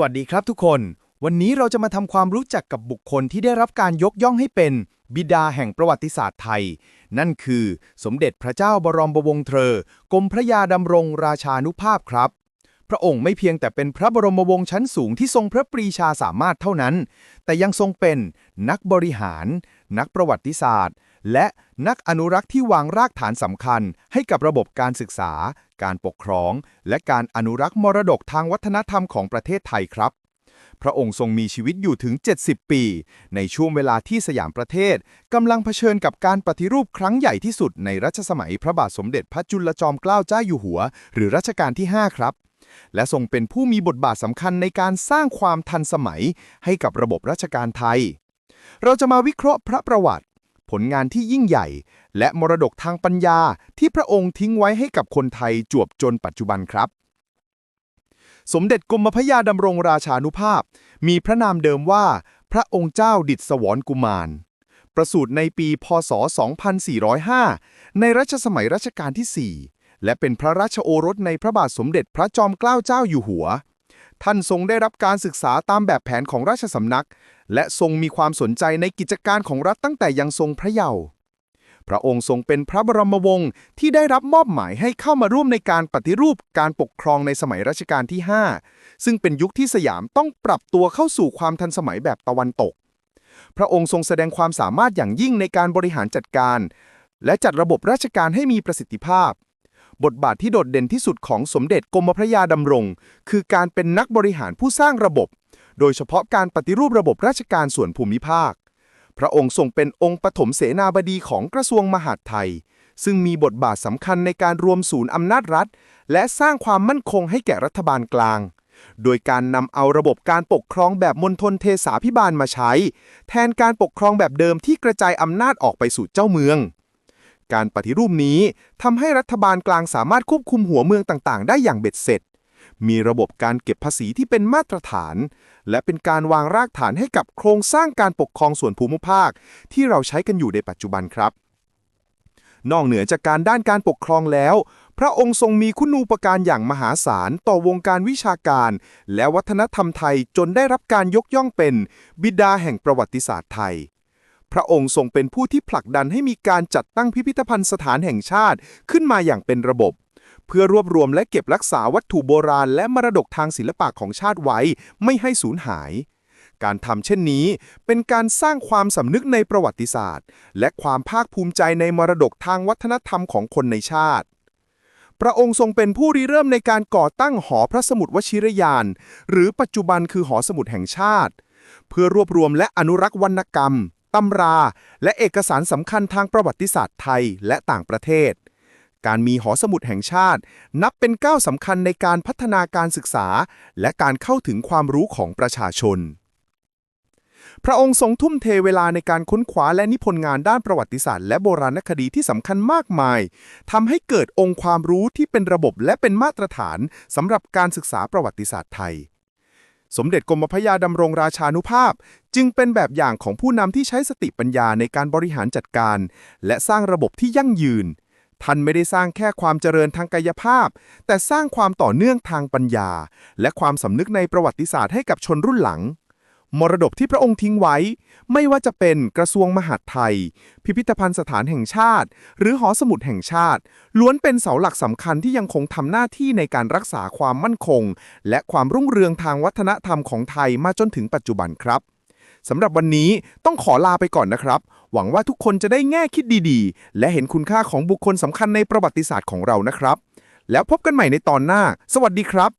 วัสดีครับทุกคน วันนี้เราจะมาทำความรู้จักกับบุคคลที่ได้รับการยกย่องให้เป็น บิดาแห่งประวัติศาสตร์ไทย นั่นคือ สมเด็จพระเจ้าบรมวงศ์เธอกรมพระยาดำรงราชานุภาพครับ พระองค์ไม่เพียงแต่เป็นพระบรมวงศ์ชั้นสูงที่ทรงพระปรีชาสามารถเท่านั้น แต่ยังทรงเป็นนักบริหาร นักประวัติศาสตร์ และนักอนุรักษ์ที่วางรากฐานสำคัญให้กับระบบการศึกษา การปกครอง และการอนุรักษ์มรดกทางวัฒนธรรมของประเทศไทยครับ พระองค์ทรงมีชีวิตอยู่ถึง 70 ปี ในช่วงเวลาที่สยามประเทศกำลังเผชิญกับการปฏิรูปครั้งใหญ่ที่สุดในรัชสมัยพระบาทสมเด็จพระจุลจอมเกล้าเจ้าอยู่หัว หรือรัชกาลที่ 5 ครับและทรงเป็นผู้มีบทบาทสำคัญในการสร้างความทันสมัยให้กับระบบราชการไทย เราจะมาวิเคราะห์พระประวัติ ผลงานที่ยิ่งใหญ่ และมรดกทางปัญญาที่พระองค์ทิ้งไว้ให้กับคนไทยจวบจนปัจจุบันครับ สมเด็จกรมพระยาดำรงราชานุภาพ มีพระนามเดิมว่า พระองค์เจ้าดิษสวรกุมาร ประสูติในปีพศ 2405 ในรัชสมัยรัชกาลที่ 4 และเป็นพระราชโอรสในพระบาทสมเด็จพระจอมเกล้าเจ้าอยู่หัว ท่านทรงได้รับการศึกษาตามแบบแผนของราชสำนัก และทรงมีความสนใจในกิจการของรัฐตั้งแต่ยังทรงพระเยาว์พระองค์ทรงเป็นพระบรมวงศ์ที่ได้รับมอบหมายให้เข้ามาร่วมในการปฏิรูปการปกครองในสมัยรัชกาลที่ 5 ซึ่งเป็นยุคที่สยามต้องปรับตัวเข้าสู่ความทันสมัยแบบตะวันตก พระองค์ทรงแสดงความสามารถอย่างยิ่งในการบริหารจัดการ และจัดระบบราชการให้มีประสิทธิภาพ บทบาทที่โดดเด่นที่สุดของสมเด็จกรมพระยาดำรง คือการเป็นนักบริหารผู้สร้างระบบ โดยเฉพาะการปฏิรูประบบราชการส่วนภูมิภาค พระองค์ทรงเป็นองค์ปฐมเสนาบดีของกระทรวงมหาดไทย ซึ่งมีบทบาทสำคัญในการรวมศูนย์อำนาจรัฐ และสร้างความมั่นคงให้แก่รัฐบาลกลางโดยการนำเอาระบบการปกครองแบบมณฑลเทสาพิบาลมาใช้ แทนการปกครองแบบเดิมที่กระจายอำนาจออกไปสู่เจ้าเมือง การปฏิรูปนี้ทำให้รัฐบาลกลางสามารถควบคุมหัวเมืองต่างๆ ได้อย่างเบ็ดเสร็จ มีระบบการเก็บภาษีที่เป็นมาตรฐาน และเป็นการวางรากฐานให้กับโครงสร้างการปกครองส่วนภูมิภาค ที่เราใช้กันอยู่ในปัจจุบันครับ นอกเหนือจากการด้านการปกครองแล้ว พระองค์ทรงมีคุณูปการอย่างมหาศาลต่อวงการวิชาการ และวัฒนธรรมไทยจนได้รับการยกย่องเป็น บิดาแห่งประวัติศาสตร์ไทย พระองค์ทรงเป็นผู้ที่ผลักดันให้มีการจัดตั้งพิพิธภัณฑ์สถานแห่งชาติขึ้นมาอย่างเป็นระบบ เพื่อรวบรวมและเก็บรักษาวัตถุโบราณ และมรดกทางศิลปะของชาติไว้ ไม่ให้สูญหาย การทำเช่นนี้ เป็นการสร้างความสำนึกในประวัติศาสตร์ และความภาคภูมิใจในมรดกทางวัฒนธรรมของคนในชาติพระองค์ทรงเป็นผู้ริเริ่มในการก่อตั้งหอพระสมุดวชิรยาน หรือปัจจุบันคือหอสมุดแห่งชาติ เพื่อรวบรวมและอนุรักษ์วรรณกรรม ตำรา และเอกสารสำคัญทางประวัติศาสตร์ไทยและต่างประเทศ การมีหอสมุดแห่งชาติ นับเป็นก้าวสำคัญในการพัฒนาการศึกษา และการเข้าถึงความรู้ของประชาชน พระองค์ทรงทุ่มเทเวลาในการค้นคว้าและนิพนธ์งานด้านประวัติศาสตร์และโบราณคดีที่สำคัญมากมายทำให้เกิดองค์ความรู้ที่เป็นระบบและเป็นมาตรฐานสำหรับการศึกษาประวัติศาสตร์ไทย สมเด็จกรมพระยาดำรงราชานุภาพ จึงเป็นแบบอย่างของผู้นำที่ใช้สติปัญญาในการบริหารจัดการ และสร้างระบบที่ยั่งยืน ท่านไม่ได้สร้างแค่ความเจริญทางกายภาพ แต่สร้างความต่อเนื่องทางปัญญา และความสำนึกในประวัติศาสตร์ให้กับชนรุ่นหลัง มรดกที่พระองค์ทิ้งไว้ ไม่ว่าจะเป็นกระทรวงมหาดไทย พิพิธภัณฑ์สถานแห่งชาติ หรือหอสมุดแห่งชาติ ล้วนเป็นเสาหลักสำคัญที่ยังคงทำหน้าที่ในการรักษาความมั่นคง และความรุ่งเรืองทางวัฒนธรรมของไทยมาจนถึงปัจจุบันครับสำหรับวันนี้ต้องขอลาไปก่อนนะครับ หวังว่าทุกคนจะได้แง่คิดดีๆ และเห็นคุณค่าของบุคคลสำคัญในประวัติศาสตร์ของเรานะครับ แล้วพบกันใหม่ในตอนหน้า สวัสดีครับ